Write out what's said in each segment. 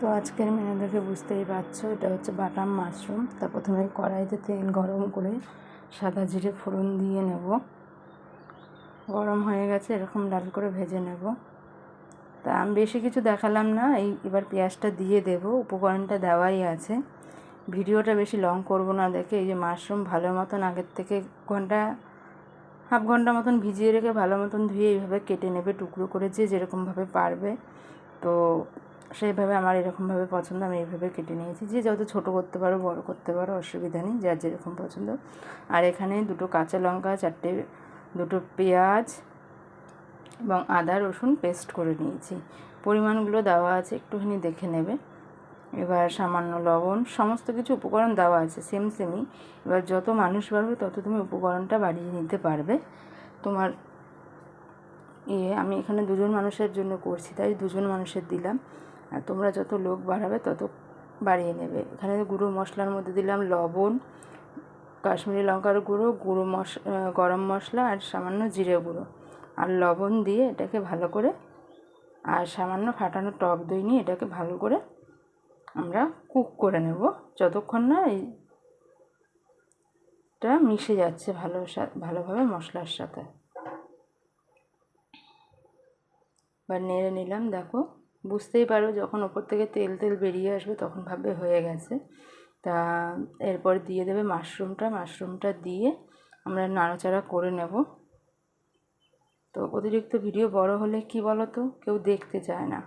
তো আজকের মেনু দেখে বুঝতেই পারছ, এটা হচ্ছে বাটাম মাশরুম। তা প্রথমে কড়াইতে তেল গরম করে সাদা জিরে ফোড়ন দিয়ে নেব। গরম হয়ে গেছে, এরকম লাল করে ভেজে নেব। তা আমি বেশি কিছু দেখালাম না, এই এবার পেঁয়াজটা দিয়ে দেব, উপকরণটা দেওয়াই আছে। ভিডিওটা বেশি লং করব না দেখে, এই যে মাশরুম ভালো মতন আগের থেকে ঘণ্টা, হাফ ঘণ্টা মতন ভিজিয়ে রেখে ভালো মতন ধুয়ে এইভাবে কেটে নেবে টুকরো করে যে যেরকমভাবে পারবে। তো সেইভাবে আমার এরকমভাবে পছন্দ, আমি এইভাবে কেটে নিয়েছি। যে যত ছোটো করতে পারো, বড় করতে পারো, অসুবিধা নেই, যার যেরকম পছন্দ। আর এখানে দুটো কাঁচা লঙ্কা, চারটে, দুটো পেঁয়াজ এবং আদা, রসুন পেস্ট করে নিয়েছি। পরিমাণগুলো দেওয়া আছে, একটুখানি দেখে নেবে। এবার সামান্য লবণ, সমস্ত কিছু উপকরণ দেওয়া আছে সেম সেমই এবার যত মানুষ বাড়বে, তত তুমি উপকরণটা বাড়িয়ে নিতে পারবে। তোমার ইয়ে আমি এখানে দুজন মানুষের জন্য করছি, তাই দুজন মানুষের দিলাম। আর তোমরা যত লোক বাড়াবে তত বাড়িয়ে নেবে। এখানে গুঁড়ো মশলার মধ্যে দিলাম লবণ, কাশ্মীরি লঙ্কার গুঁড়ো গুঁড়ো মশ গরম মশলা আর সামান্য জিরে গুঁড়ো। আর লবণ দিয়ে এটাকে ভালো করে, আর সামান্য ফাটানো টক দই নিয়ে এটাকে ভালো করে আমরা কুক করে নেব। যতক্ষণ না এইটা মিশে যাচ্ছে ভালো ভালোভাবে মশলার সাথে। এবার নেড়ে নিলাম, দেখো। বুঝতেই পারো যখন ওপর থেকে তেল তেল বেরিয়ে আসবে তখন ভাববে হয়ে গেছে। তা এরপর দিয়ে দেবে মাশরুমটা। মাশরুমটা দিয়ে আমরা নাড়াচাড়া করে নেব। তো অতিরিক্ত ভিডিও বড় হলে কি বলো তো কেউ দেখতে চায় না।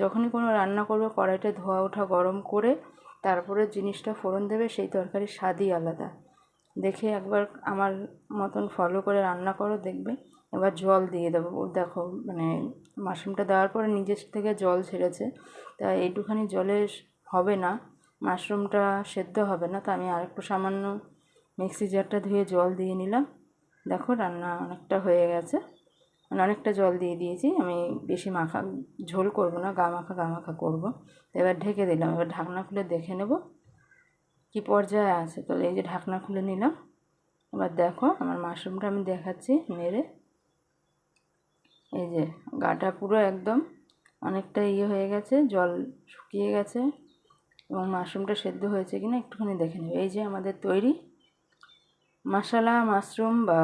যখনই কোনো রান্না করবে, কড়াইটা ধোয়া ওঠা গরম করে তারপরে জিনিসটা ফোড়ন দেবে, সেই তরকারির স্বাদই আলাদা। দেখে একবার আমার মতন ফলো করে রান্না করো, দেখবে। এবার জল দিয়ে দেবো। দেখো মানে মাশরুমটা দেওয়ার পরে নিজের থেকে জল ছেড়েছে। তা এইটুখানি জলে হবে না, মাশরুমটা সেদ্ধ হবে না। তা আমি আরেকটু সামান্য মিক্সি জারটা ধুয়ে জল দিয়ে নিলাম। দেখো রান্না অনেকটা হয়ে গেছে। মানে অনেকটা জল দিয়ে দিয়েছি। আমি বেশি মাখা ঝোল করব না, গা মাখা গা মাখা করব। এবার ঢেকে দিলাম। এবার ঢাকনা খুলে দেখে নেব। কী পর্যায়ে আছে? তো এই যে ঢাকনা খুলে নিলাম। এবার দেখো আমার মাশরুমটা আমি দেখাচ্ছি নেড়ে। এই যে গাটা পুরো একদম অনেকটা ইয়ে হয়ে গেছে, জল শুকিয়ে গেছে এবং মাশরুমটা সেদ্ধ হয়েছে কিনা একটুখানি দেখে নেবে। এই যে আমাদের তৈরি মশালা মাশরুম বা